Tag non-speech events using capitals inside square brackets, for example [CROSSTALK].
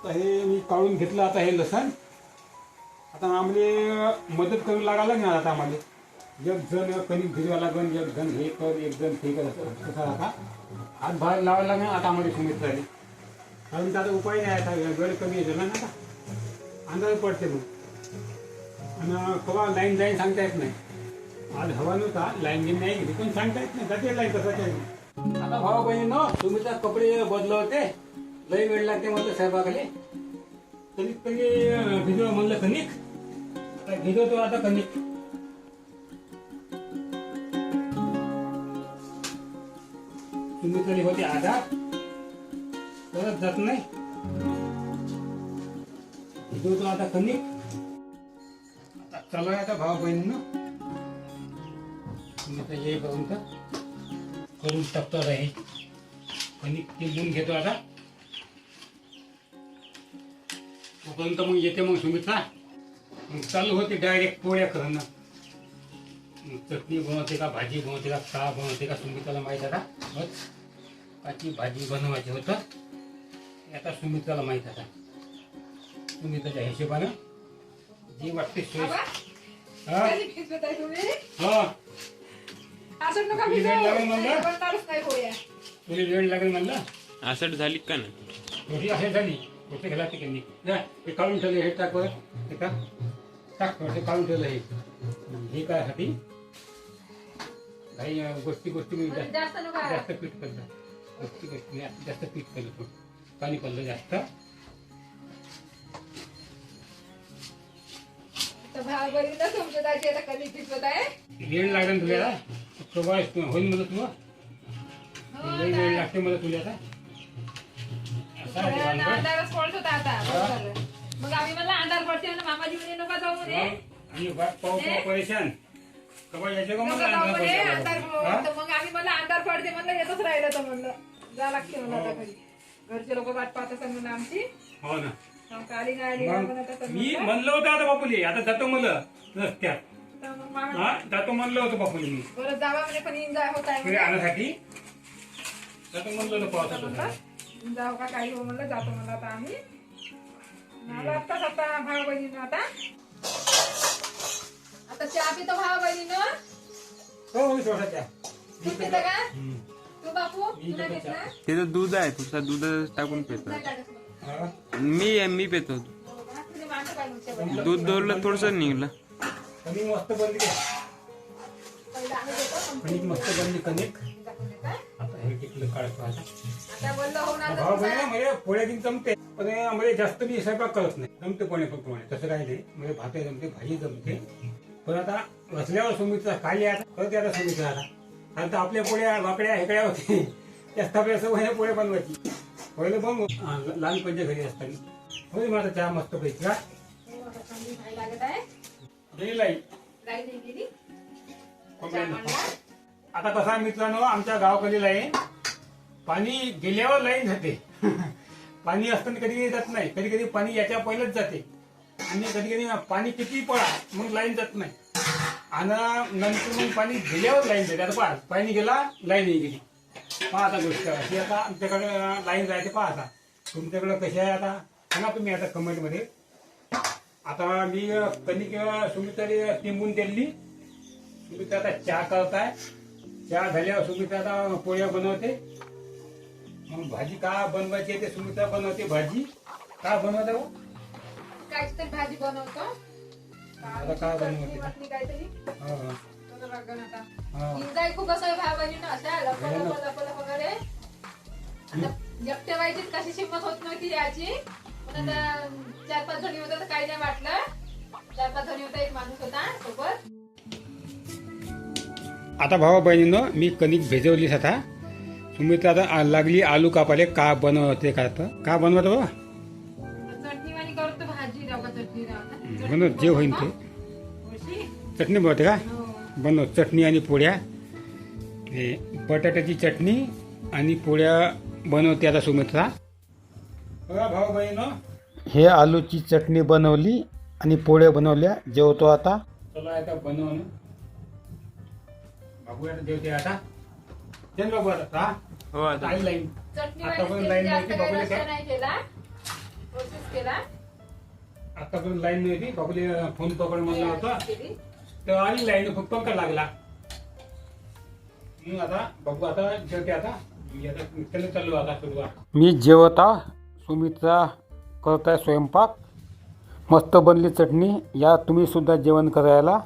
आता हे मी काढून घेतलं आता हे लसण. आता आम्हाला मदत करू लागायला लागणार आता आम्हाला. एक जण कणिक भिजवा लागन एक जण हे कर एक जण ते कर तसा आता. हात बाहेर लावायला लागणार आता आम्हाला सुमित झाली कारण त्याचा उपाय नाही आता वेळ कमी येतो ना आता. अंदाज पडते मग. आणि कवा लाईन जाईन सांगता येत नाही. आज हवा नव्हता लाईन गिन नाही गेली पण सांगता येत नाही. जाते लाईन कसं आता भावा बहिणी ना तुम्ही तर कपडे बदल होते लई वेळ लागते म्हणलं साहेबाकडे. कणिक म्हणजे, कधी भिजव म्हणलं कणिक? भिजवतो आता कणिक? तरी होते आधार परत जात नाही. भिजवतो आता कणिक. आता चला आता भाव बहीण ना तुम्ही तर येईपर्यंत करून टाकतो आता हे. कणिक घेतो आता. तोपर्यंत मग येते मग सुमित्रा. मग चालू होते डायरेक्ट पोळ्या करणं. मग चटणी बनवते का भाजी बनवते का का बनवते का सुमित्राला माहीत आता बस. काची भाजी बनवायची होतं. हे आता सुमित्राला माहीत आता सुमित्राच्या हिशोबानं जी वाटते सोय हा? हा. असं. तुला वेळ लागेल म्हणलं? आसट झाली का नाही? असे झाली. रोटी घाला ते त्यांनी. जा हे काढून ठेवले हे टाक बरं. हे का? टाक ते काढून ठेवलं हे. हे काय साठी काही गोष्टी गोष्टी मी म्हणजे जास्त जास्त जास्त पीठ करतो गोष्टी गोष्टी मी जास्त पीठ केलं पण पाणी पडलं जास्त. वेळ लागेल तुला. होईल मला तुला. हो, वेळ लागते मला तुला आता. अंधारच पडत होता आता. हा. बरं झालं. मग आम्ही अंधार पडते म्हणलं मामाजी म्हणे नका जाऊ म्हणे मग आणि वाट पाहू पाहू परेशान. कवा यायचं का नका मला जाऊ म्हणे अंधार. हा? तर मग आम्ही म्हणलं अंधार पडते म्हणलं येतच राहिलं तर म्हणलं. जा लागते म्हणलं आता घरी. घरचे लोक वाट पाहत असतात म्हणलं आमची. हो ना. मग आली नाही आली नाही मग म्हणत असतात मी म्हणलं. म्हणलं होतं आता बापुली आता जातो म्हणलं रस्त्यात. तर मग मामा हा? जातो म्हणलं होतं बापुली मी. बरं जावा म्हणे पण इंजाय होत आहे म्हणे. आणण्यासाठी जातो म्हणलं होतं म्हणलं, जाऊ का काही हो म्हणलं जातो म्हणलं आता आम्ही आलो आत्ताच आता भाव बहिणीनं आता आता चहा पितो भाव बहिणीनं हो हो थोडा चहा. तू पितं का हम्म. तू बापू मी तुला पितो घेतला चहा. तिथं दूध आहे तुझा दूध टाकून पितो नाही टाकत मग. हा. मी मी पितो हो का? तुझी माणसं काय म्हणते बरं? दूध दोरलं थोडस निघलं कणिक मस्त बनली काय? पहिलं आम्ही देतो, मग कणिक मस्त बनली कणिक म्हणजे पोळ्या जमते पण म्हणजे जास्त मी स्वयंपाक करत नाही जमते कोणी पण तसं काही नाही म्हणजे भाते जमते भाजी जमते पण आता रचल्यावर सुमितचा खाली आता करते आता सुमित्रा आता आपल्या पोळ्या वाकड्या हेकड्या होते जास्त आपल्या सवय पोळ्या बनवायची पहिले बनवू हा, लहानपणच्या घरी असताना होईल मला चहा मस्त पैकी का आता आहे कसा मित्रांनो? आमच्या गावाकडे आहे. पाणी गेल्यावर लाईन जाते. [LAUGHS] पाणी असताना कधी कधी जात नाही. कधी कधी पाणी याच्या पहिलेच जाते. आणि कधी कधी पाणी किती पडा मग लाईन जात नाही. आणि नंतर मग पाणी गेल्यावर लाईन जाते. आता पहा पाणी गेला लाईन गेली. पहा आता गोष्ट. ही आता आमच्याकडे लाईन जायचे पहा आता. तुमच्याकडे कशी आहे आता? सांगा तुम्ही आता कमेंटमध्ये. आता मी कणिक सुमित्राने टिंबून दिली. सुमित्रा आता चहा करताय चहा झाल्यावर सुमित्रा आता पोळ्या बनवते. मग भाजी का बनवायची आहे ते सुमित्रा बनवते भाजी का बनवते हो? काहीतरी भाजी बनवतो आता काय बनवते? वटणी काहीतरी हा, हा. हा. अशा लप हो ना. लप लप लप वगैरे आता एकट्या बाईची कशी होत नव्हती याची पण आता चार पाच जणी होत्या तर काही नाही वाटलं चार पाच जणी होता एक माणूस होता सोबत आता भावा बहिणीनं मी कणिक भिजवलीस आता सुमित्रा आता आ- लागली आलू कापाले का बनवते का आता? का बनवत बाबा? चटणी वाणी करतो भाजी रवा चटणी रवा. बनव जे होईन ते. चटणी बनवते का? हो. बनव चटणी आणि पोळ्या. हे बटाट्याची चटणी आणि पोळ्या बनवते आता सुमित्रा. बघा भाऊ बहिणं हे आलूची चटणी बनवली आणि पोळ्या बनवल्या. जेवतो आता. चला आता बनवणं. बाबू आता जेवते आता. चल बाबू आता हा? हो आता. आई लाईन. चटणी आता पण वाणी लाईन बघूया रस्सा काय? नाही केला? थोडीशी केला? आतापर्यंत लाईन नव्हती बाबूले फोन पकड म्हणला होता. तर आली लाईन फक्त पंखा लागला? मग आता बाबू आता जेवते आता. मी आता त्याला चाललो आता सुरुवात. मी जेवता सुमित्रा करताय स्वयंपाक मस्त बनली चटणी. या तुम्ही सुद्धा जेवण करायला.